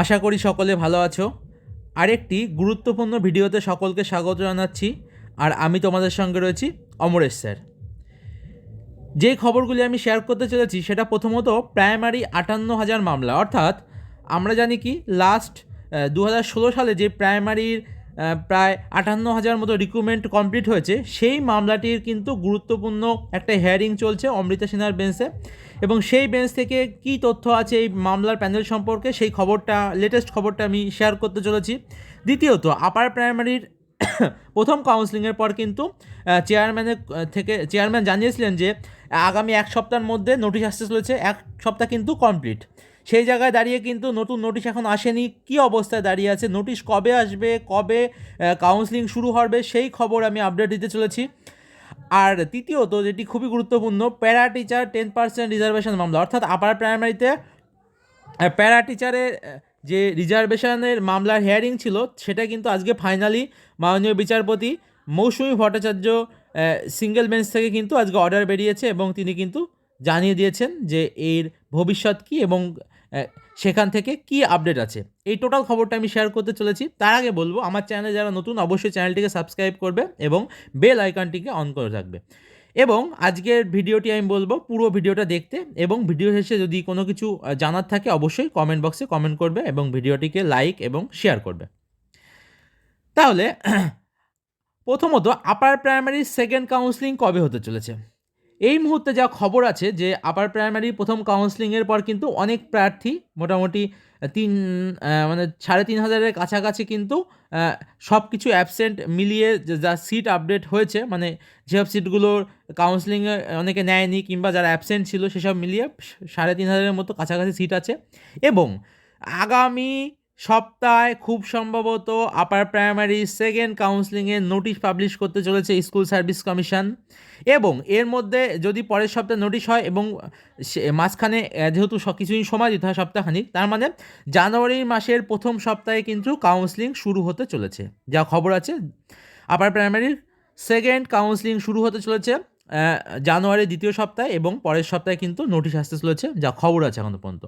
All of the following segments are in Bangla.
আশা করি সকলে ভালো আছো। আরেকটি গুরুত্বপূর্ণ ভিডিওতে সকলকে স্বাগত জানাচ্ছি, আর আমি তোমাদের সঙ্গে রয়েছি অমরেশ স্যার। যে খবরগুলি আমি শেয়ার করতে চলেছি, সেটা প্রথমত প্রাইমারি আটান্ন হাজার মামলা। অর্থাৎ আমরা জানি কি লাস্ট দু হাজার ষোলো সালে যে প্রাইমারির প্রায় আটান্ন হাজার মতো রিক্রুটমেন্ট কমপ্লিট হয়েছে। সেই মামলাটির কিন্তু গুরুত্বপূর্ণ একটা হিয়ারিং চলছে অমৃতা সিনহার বেঞ্চে এবং সেই বেঞ্চ থেকে কি তথ্য আছে এই মামলার প্যানেল সম্পর্কে, সেই খবরটা লেটেস্ট খবরটা আমি শেয়ার করতে চলেছি। দ্বিতীয়ত আপার প্রাইমারির প্রথম কাউন্সিলিংয়ের পর কিন্তু চেয়ারম্যানের থেকে চেয়ারম্যান জানিয়েছিলেন যে, আগামী এক সপ্তাহের মধ্যে নোটিশ আসতে চলেছে, এক সপ্তাহ কিন্তু কমপ্লিট সেই জায়গায় দাঁড়িয়ে কিন্তু নতুন নোটিশ এখন আসেনি। কি অবস্থায় দাঁড়িয়ে আছে? নোটিশ কবে আসবে? কবে কাউন্সিলিং শুরু হবে? সেই খবর আমি আপডেট দিতে চলেছি। আর তৃতীয়ত, যেটি খুবই গুরুত্বপূর্ণ para teacher ten percent reservation মামলা। অর্থাৎ আপার প্রাইমারিতে প্যারা টিচারের যে রিজার্ভেশনের মামলার হিয়ারিং ছিল, সেটা কিন্তু আজকে ফাইনালি মাননীয় বিচারপতি মৌসুমী ভট্টাচার্য সিঙ্গেল বেঞ্চ থেকে কিন্তু আজকে অর্ডার বেরিয়েছে এবং তিনি কিন্তু জানিয়ে দিয়েছেন যে এর ভবিষ্যৎ কী এবং সেখান থেকে কি আপডেট আছে? এই টোটাল খবরটা আমি শেয়ার করতে চলেছি। তার আগে বলব, আমার চ্যানেলে যারা নতুন, অবশ্যই চ্যানেলটিকে সাবস্ক্রাইব করবে এবং বেল আইকনটিকে অন করে রাখবে। এবং আজকের ভিডিওটি আমি বলব, পুরো ভিডিওটা দেখতে এবং ভিডিও শেষে যদি কোনো কিছু জানার থাকে, অবশ্যই কমেন্ট বক্সে কমেন্ট করবে এবং ভিডিওটিকে লাইক এবং শেয়ার করবে। তাহলে, প্রথমত আপার প্রাইমারি সেকেন্ড কাউন্সিলিং কবে হতে চলেছে? এই মুহূর্তে যা খবর আছে যে আপার প্রাইমারি প্রথম কাউন্সিলিংয়ের পর কিন্তু অনেক প্রার্থী মোটামুটি তিন মানে সাড়ে তিন হাজারের কাছাকাছি কিন্তু সব কিছু অ্যাবসেন্ট মিলিয়ে যা সিট আপডেট হয়েছে মানে যেসব সিটগুলোর কাউন্সিলিংয়ে অনেকে নেয়নি কিংবা যারা অ্যাবসেন্ট ছিল সেসব মিলিয়ে সাড়ে তিন হাজারের মতো কাছাকাছি সিট আছে। এবং আগামী সপ্তাহে খুব সম্ভবত আপার প্রাইমারি সেকেন্ড কাউন্সিলিংয়ের নোটিশ পাবলিশ করতে চলেছে স্কুল সার্ভিস কমিশন এবং এর মধ্যে যদি পরের সপ্তাহে নোটিশ হয় এবং মাঝখানে যেহেতু কিছুই সময় দিতে হয় সপ্তাহখানিক, তার মানে জানুয়ারি মাসের প্রথম সপ্তাহে কিন্তু কাউন্সিলিং শুরু হতে চলেছে। যা খবর আছে আপার প্রাইমারির সেকেন্ড কাউন্সিলিং শুরু হতে চলেছে জানুয়ারির দ্বিতীয় সপ্তাহে এবং পরের সপ্তাহে কিন্তু নোটিশ আসতে চলেছে, যা খবর আছে এখনও পর্যন্ত।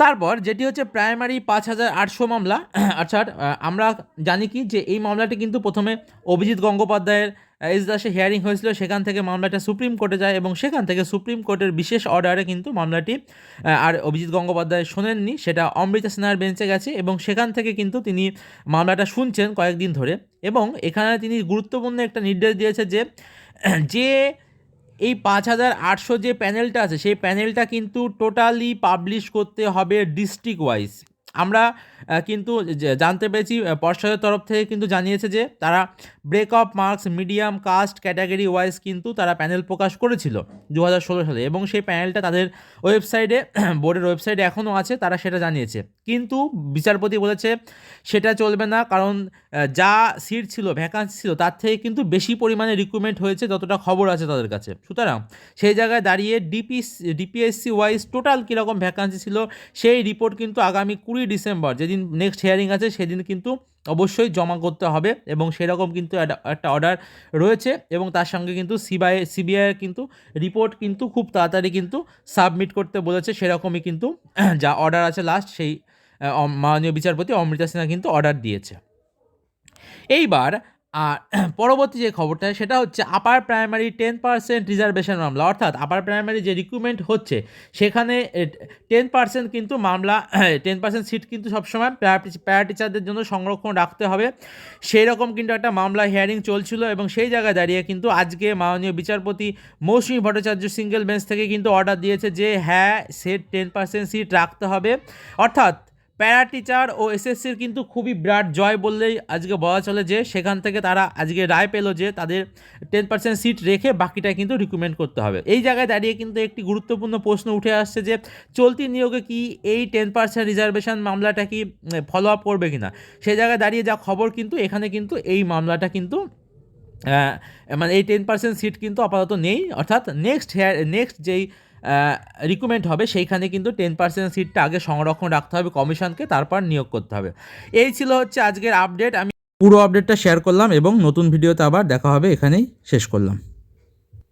তারপর যেটি হচ্ছে প্রাইমারি পাঁচ হাজার আটশো মামলা, অর্থাৎ আমরা জানি কি যে এই মামলাটি কিন্তু প্রথমে অভিজিৎ গঙ্গোপাধ্যায়ের এজলাসে হিয়ারিং হয়েছিল, সেখান থেকে মামলাটা সুপ্রিম কোর্টে যায় এবং সেখান থেকে সুপ্রিম কোর্টের বিশেষ অর্ডারে কিন্তু মামলাটি আর অভিজিৎ গঙ্গোপাধ্যায় শোনেননি, সেটা অমৃতা সিনহার বেঞ্চে গেছে এবং সেখান থেকে কিন্তু তিনি মামলাটা শুনছেন কয়েকদিন ধরে এবং এখানে তিনি গুরুত্বপূর্ণ একটা নির্দেশ দিয়েছে যে যে এই পাঁচ হাজার আটশো যে প্যানেলটা আছে, সেই প্যানেলটা কিন্তু টোটালি পাবলিশ করতে হবে ডিস্ট্রিক্ট ওয়াইজ আমরা কিন্তু জানতে পেরেছি পর্ষদের তরফ থেকে কিন্তু জানিয়েছে যে তারা break of marks medium caste category wise কিন্তু তারা প্যানেল প্রকাশ করেছিল দু হাজার ষোলো সালে এবং সেই প্যানেলটা তাদের ওয়েবসাইটে বোর্ডের ওয়েবসাইটে এখনও আছে, তারা সেটা জানিয়েছে। কিন্তু বিচারপতি বলেছে সেটা চলবে না কারণ যা সিট ছিল ভ্যাকান্সি ছিল, তার থেকে কিন্তু বেশি পরিমাণে রিক্রুটমেন্ট হয়েছে যতটা খবর আছে তাদের কাছে। সুতরাং সেই জায়গায় দাঁড়িয়ে ডিপি ডিপিএসসি ওয়াইজ টোটাল কীরকম ভ্যাকান্সি ছিল, সেই রিপোর্ট কিন্তু আগামী কুড়ি ডিসেম্বর, যেদিন নেক্সট হিয়ারিং আছে সেদিন কিন্তু অবশ্যই জমা করতে হবে এবং সেরকম কিন্তু একটা অর্ডার রয়েছে এবং তার সঙ্গে কিন্তু সিবিআই সিবিআইয়ের কিন্তু রিপোর্ট কিন্তু খুব তাড়াতাড়ি কিন্তু সাবমিট করতে বলেছে, সেরকমই কিন্তু যা অর্ডার আছে লাস্ট সেই মাননীয় বিচারপতি অমৃতা সিনহা কিন্তু অর্ডার দিয়েছে। এইবার আর পরবর্তী যে খবরটা, সেটা হচ্ছে upper primary ten percent reservation মামলা। অর্থাৎ আপার প্রাইমারি যে রিক্রুটমেন্ট হচ্ছে, সেখানে টেন পার্সেন্ট কিন্তু মামলা টেন পার্সেন্ট সিট কিন্তু সবসময় প্যারা টিচারদের জন্য সংরক্ষণ রাখতে হবে। সেই রকম কিন্তু একটা মামলা হিয়ারিং চলছিল এবং সেই জায়গায় দাঁড়িয়ে কিন্তু আজকে মাননীয় বিচারপতি মৌসুমী ভট্টাচার্য সিঙ্গেল বেঞ্চ থেকে কিন্তু অর্ডার দিয়েছে যে হ্যাঁ সে টেন পার্সেন্ট সিট রাখতে হবে। অর্থাৎ প্যারা টিচার ও এসএসসির কিন্তু খুবই বিরাট জয় বললেই আজকে বলা চলে যে সেখান থেকে তারা আজকে রায় পেল যে তাদের টেন পার্সেন্ট সিট রেখে বাকিটা কিন্তু রিক্রুটমেন্ট করতে হবে। এই জায়গায় দাঁড়িয়ে কিন্তু একটি গুরুত্বপূর্ণ প্রশ্ন উঠে আসছে যে চলতি নিয়োগে কি এই টেন পার্সেন্ট রিজার্ভেশন মামলাটা কি ফলো আপ করবে কিনা? সেই জায়গায় দাঁড়িয়ে যা খবর কিন্তু এখানে কিন্তু এই মামলাটা কিন্তু মানে এই টেন পার্সেন্ট সিট কিন্তু আপাতত নেই। অর্থাৎ নেক্সট হেয়ার নেক্সট যেই রিক্রুটমেন্ট হবে। সেইখানে কিন্তু টেন পার্সেন্ট সিটটা আগে সংরক্ষণ রাখতে হবে কমিশনকে, তারপর নিয়োগ করতে হবে। এই ছিল হচ্ছে আজকের আপডেট আমি পুরো আপডেটটা শেয়ার করলাম এবং নতুন ভিডিওতে আবার দেখা হবে। এখানেই শেষ করলাম।